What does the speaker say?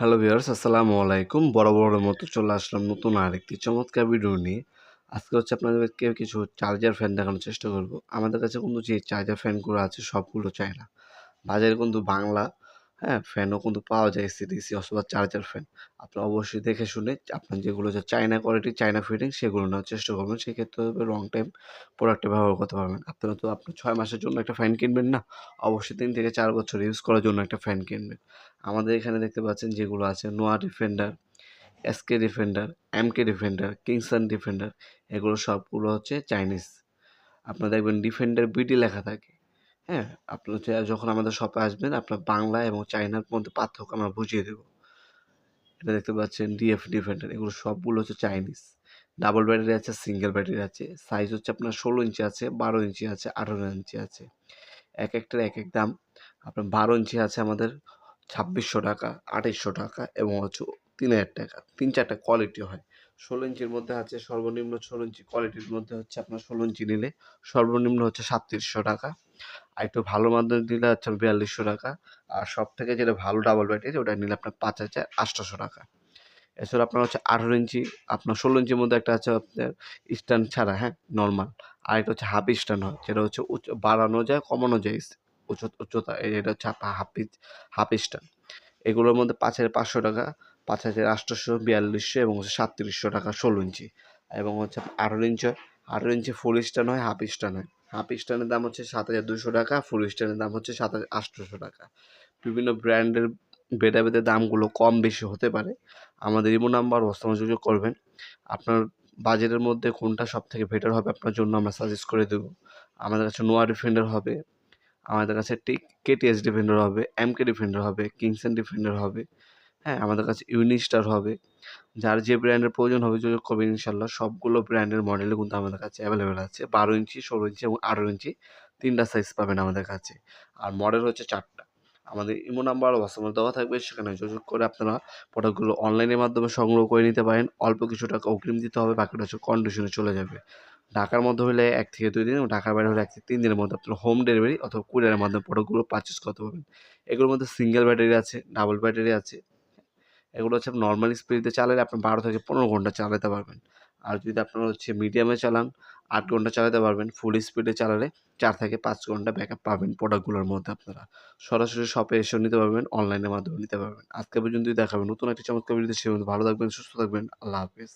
Hello viewers আসসালামু আলাইকুম। বড় বড় মতো চলে আসলাম নতুন আরেকটি চমৎকার ভিডিও নিয়ে। আজকে হচ্ছে আপনাদেরকে কিছু চার্জার ফ্যান দেখানোর চেষ্টা করব। আমাদের কাছে কিন্তু যে চার্জার ফ্যানগুলো আছে সবগুলো চাই না বাজারে কিন্তু বাংলা হ্যাঁ ফ্যানও কিন্তু পাওয়া যায় সিডিসি অথবা চার্জার ফ্যান আপনি অবশ্যই দেখে শুনে আপনার যেগুলো যে চায়না কোয়ালিটি চায়না ফিটিং সেগুলো নেওয়ার চেষ্টা করবেন। সেক্ষেত্রে লং টাইম প্রোডাক্টে ব্যবহার করতে পারবেন। আপনারা তো আপনি ছয় মাসের জন্য একটা ফ্যান কিনবেন না, অবশ্যই তিন থেকে চার বছর ইউজ করার জন্য একটা ফ্যান কিনবেন। আমাদের এখানে দেখতে পাচ্ছেন যেগুলো আছে Noah defender SK defender MK defender Kingson defender এগুলো সবগুলো হচ্ছে চাইনিজ আপনার দেখবেন ডিফেন্ডার বিডি লেখা থাকে। হ্যাঁ আপনার যখন আমাদের শপে আসবেন, আপনার বাংলা এবং চাইনার মধ্যে পার্থক্য আমরা বুঝিয়ে দেবো। এটা দেখতে পাচ্ছেন ডিএফ ডিফেন্ডার এগুলো সবগুলো হচ্ছে চাইনিজ ডাবল ব্যাটারি আছে সিঙ্গেল ব্যাটারি আছে। সাইজ হচ্ছে আপনার ষোলো ইঞ্চি আছে, বারো ইঞ্চি আছে, আঠারো ইঞ্চি আছে। এক একটার এক এক দাম। আপনার বারো ইঞ্চি আছে আমাদের ছাব্বিশশো টাকা, আঠাইশশো টাকা এবং হচ্ছে তিন হাজার টাকা। তিন চারটা কোয়ালিটি হয়। ষোলো ইঞ্চির মধ্যে আছে সর্বনিম্ন ষোলো ইঞ্চি কোয়ালিটির মধ্যে হচ্ছে আপনার ষোলো ইঞ্চি নিলে সর্বনিম্ন হচ্ছে সাতত্রিশশো টাকা। আর একটু ভালো মাধ্যমে নিলে হচ্ছে বিয়াল্লিশশো টাকা। আর সব থেকে যেটা ভালো ডাবল ব্যাটারি ওটা নিলে আপনার পাঁচ হাজার আটশোশো টাকা। এছাড়া আপনার হচ্ছে আঠারো ইঞ্চি, আপনার ষোলো ইঞ্চির মধ্যে একটা আছে আপনার স্ট্যান্ড ছাড়া হ্যাঁ নর্মাল আর একটা হচ্ছে হাফ স্ট্যান্ড হয়, যেটা হচ্ছে উচ্চ বাড়ানো যায়, কমানো যায় উচ্চ উচ্চতা এটা হচ্ছে হাফ ইঞ্চ হাফ স্ট্যান্ড এগুলোর মধ্যে পাঁচ হাজার পাঁচশো টাকা, পাঁচ হাজার আটশোশো, বিয়াল্লিশশো এবং হচ্ছে সাতত্রিশশো টাকা ষোলো ইঞ্চি। এবং হচ্ছে আঠারো ইঞ্চি আঠারো ইঞ্চি ফুল স্ট্যান্ড হয় হাফ স্ট্যান্ড হয় হাফ স্ট্যান্ডের দাম হচ্ছে সাত হাজার দুশো টাকা ফুল স্ট্যান্ডের দাম হচ্ছে সাত হাজার আটশোশো টাকা। বিভিন্ন ব্র্যান্ডের বেদে দামগুলো কম বেশি হতে পারে। আমাদের ইমো নাম্বার যোগাযোগ করবেন। আপনার বাজেটের মধ্যে কোনটা সব থেকে বেটার হবে, আপনার জন্য আমরা সাজেস্ট করে দেবো। আমাদের কাছে নোয়া ডিফেন্ডার হবে। আমাদের কাছে টিক কেটিএস ডিফেন্ডার হবে এম কে ডিফেন্ডার হবে কিংসন ডিফেন্ডার হবে। হ্যাঁ। আমাদের কাছে ইউনিস্টার হবে। যার যে ব্র্যান্ডের প্রয়োজন হবে যোগাযোগ করবেন ইনশাল্লাহ সবগুলো ব্র্যান্ডের মডেলই কিন্তু আমাদের কাছে অ্যাভেলেবেল আছে। বারো ইঞ্চি, ষোলো ইঞ্চি এবং আঠারো ইঞ্চি তিনটা সাইজ পাবেন আমাদের কাছে। আর মডেল হচ্ছে চারটা। আমাদের ইমো নাম্বার হোয়াটসঅ্যাপ দেওয়া থাকবে। সেখানে যোগাযোগ করে আপনারা প্রোডাক্টগুলো অনলাইনের মাধ্যমে সংগ্রহ করে নিতে পারেন। অল্প কিছু টাকা অগ্রিম দিতে হবে, বাকিটা হচ্ছে কন্ডিশনে চলে যাবে। ঢাকার মধ্যে হলে এক থেকে দুই দিন এবং ঢাকার বাইরে হলে এক থেকে তিন দিনের মধ্যে আপনার হোম ডেলিভারি অথবা কুরিয়ারের মাধ্যমে প্রোডাক্টগুলো পারচেস করতে পারবেন। এগুলোর মধ্যে সিঙ্গেল ব্যাটারি আছে ডাবল ব্যাটারি আছে এগুলো হচ্ছে নর্মাল স্পিডে চালালে আপনি বারো থেকে পনেরো ঘণ্টা চালাতে পারবেন। আর যদি আপনার হচ্ছে মিডিয়ামে চালান, আট ঘণ্টা চালাতে পারবেন। ফুল স্পিডে চালালে চার থেকে পাঁচ ঘণ্টা ব্যাকআপ পাবেন প্রোডাক্টগুলোর মধ্যে আপনারা। সরাসরি শপে এসে নিতে পারবেন অনলাইনের মাধ্যমে নিতে পারবেন। আজকে পর্যন্তই দেখাবেন নতুন একটি চমৎকার ভিডিওতে সে ভালো থাকবেন, সুস্থ থাকবেন। আল্লাহ হাফিজ।